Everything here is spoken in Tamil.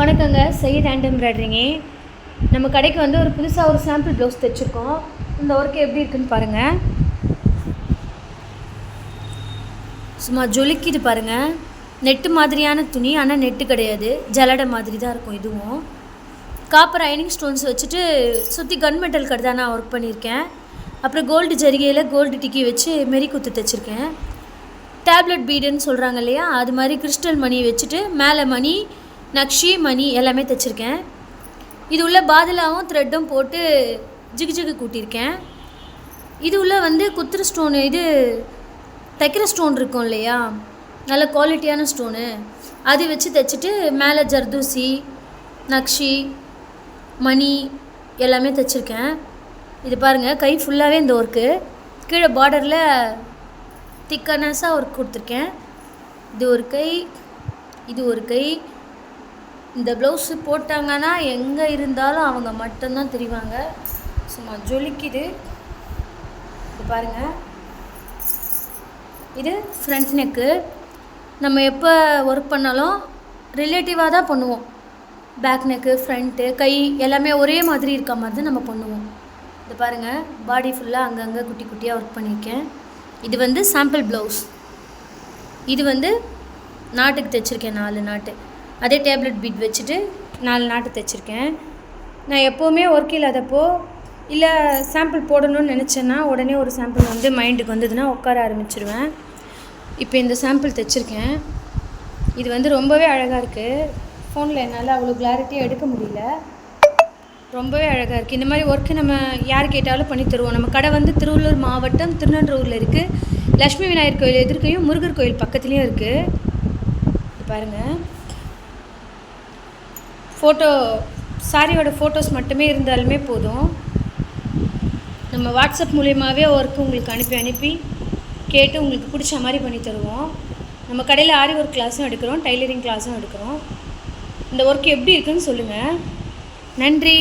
வணக்கங்க. சையத் ஹேண்ட் எம்ப்ராய்டரிங்க நம்ம கடைக்கு வந்து ஒரு புதுசாக ஒரு சாம்பிள் ப்ளவுஸ் தைச்சிருக்கோம். இந்த ஒர்க்கு எப்படி இருக்குன்னு பாருங்கள் சும்மா ஜொலிக்கிட்டு பாருங்கள் நெட்டு மாதிரியான துணி ஆனால் நெட்டு கிடையாது. ஜலடை மாதிரி தான் இருக்கும் இதுவும். காப்பர் அயனிங் ஸ்டோன்ஸ் வச்சுட்டு சுற்றி கன் மெட்டல் கடை தான் நான் ஒர்க் பண்ணியிருக்கேன். அப்புறம் கோல்டு ஜரிகையில் கோல்டு டிக்கி வச்சு மெரி குத்து தைச்சிருக்கேன். டேப்லெட் பீடுன்னு சொல்கிறாங்க இல்லையா? அது மாதிரி கிறிஸ்டல் மணி வச்சுட்டு மேலே மணி நக்ஷி மணி எல்லாமே தைச்சிருக்கேன். இது உள்ள பாதலாவும் த்ரெட்டும் போட்டு ஜிகு ஜிகு கூட்டியிருக்கேன் இது உள்ள வந்து குத்துற ஸ்டோனு இது தைக்கிற ஸ்டோன் இருக்கும் இல்லையா? நல்ல குவாலிட்டியான ஸ்டோனு அது வச்சு தைச்சிட்டு மேலே ஜர்தூசி நக்ஷி மணி எல்லாமே தைச்சிருக்கேன். இது பாருங்கள் கை ஃபுல்லாகவே இந்த ஒர்க்கு கீழே பார்டரில் திக்கனஸாக ஒர்க் கொடுத்துருக்கேன். இது ஒரு கை இது ஒரு கை. இந்த ப்ளவுஸு போட்டாங்கன்னா எங்கே இருந்தாலும் அவங்க மட்டும்தான் தெரிவாங்க. சும்மா ஜொலிக்குது. இது பாருங்கள் இது ஃப்ரண்ட் நெக்கு நம்ம எப்போ ஒர்க் பண்ணாலும் ரிலேட்டிவாக தான் பண்ணுவோம். பேக் நெக்கு ஃப்ரண்ட்டு கை எல்லாமே ஒரே மாதிரி இருக்க மாதிரி தான் நம்ம பண்ணுவோம். இது பாருங்கள் பாடி ஃபுல்லாக அங்கங்கே குட்டி குட்டியாக ஒர்க் பண்ணியிருக்கேன். இது வந்து சாம்பிள் ப்ளவுஸ் இது வந்து நாட்டுக்கு தைச்சிருக்கேன் நாலு நாட்டு. அதே டேப்லெட் பீட் வச்சுட்டு நாலு நாட்டு தைச்சிருக்கேன் நான் எப்போவுமே ஒர்க் இல்லாதப்போ இல்லை சாம்பிள் போடணும்னு நினச்சேன்னா உடனே ஒரு சாம்பிள் வந்து மைண்டுக்கு வந்ததுன்னா உட்கார ஆரம்பிச்சிருவேன். இப்போ இந்த சாம்பிள் தைச்சிருக்கேன் இது வந்து ரொம்பவே அழகாக இருக்குது ஃபோனில் என்னால் அவ்வளோ கிளாரிட்டியாக எடுக்க முடியல. ரொம்பவே அழகாக இருக்குது இந்த மாதிரி ஒர்க்கு நம்ம யார் கேட்டாலும் பண்ணி தருவோம். நம்ம கடை வந்து திருவள்ளூர் மாவட்டம் திருநன்றூரில் இருக்குது லக்ஷ்மி விநாயகர் கோயில் எதிர்க்கையும் முருகர் கோயில் பக்கத்துலேயும் இருக்குது பாருங்கள் ஃபோட்டோ சாரியோட ஃபோட்டோஸ் மட்டுமே இருந்தாலுமே போதும். நம்ம வாட்ஸ்அப் மூலியமாகவே ஒர்க்கு உங்களுக்கு அனுப்பி அனுப்பி கேட்டு உங்களுக்கு பிடிச்ச மாதிரி பண்ணி தருவோம். நம்ம கடையில் ஆரி ஒர்க் கிளாஸும் எடுக்கிறோம் டைலரிங் கிளாஸும் எடுக்கிறோம். இந்த ஒர்க் எப்படி இருக்குன்னு சொல்லுங்கள் நன்றி.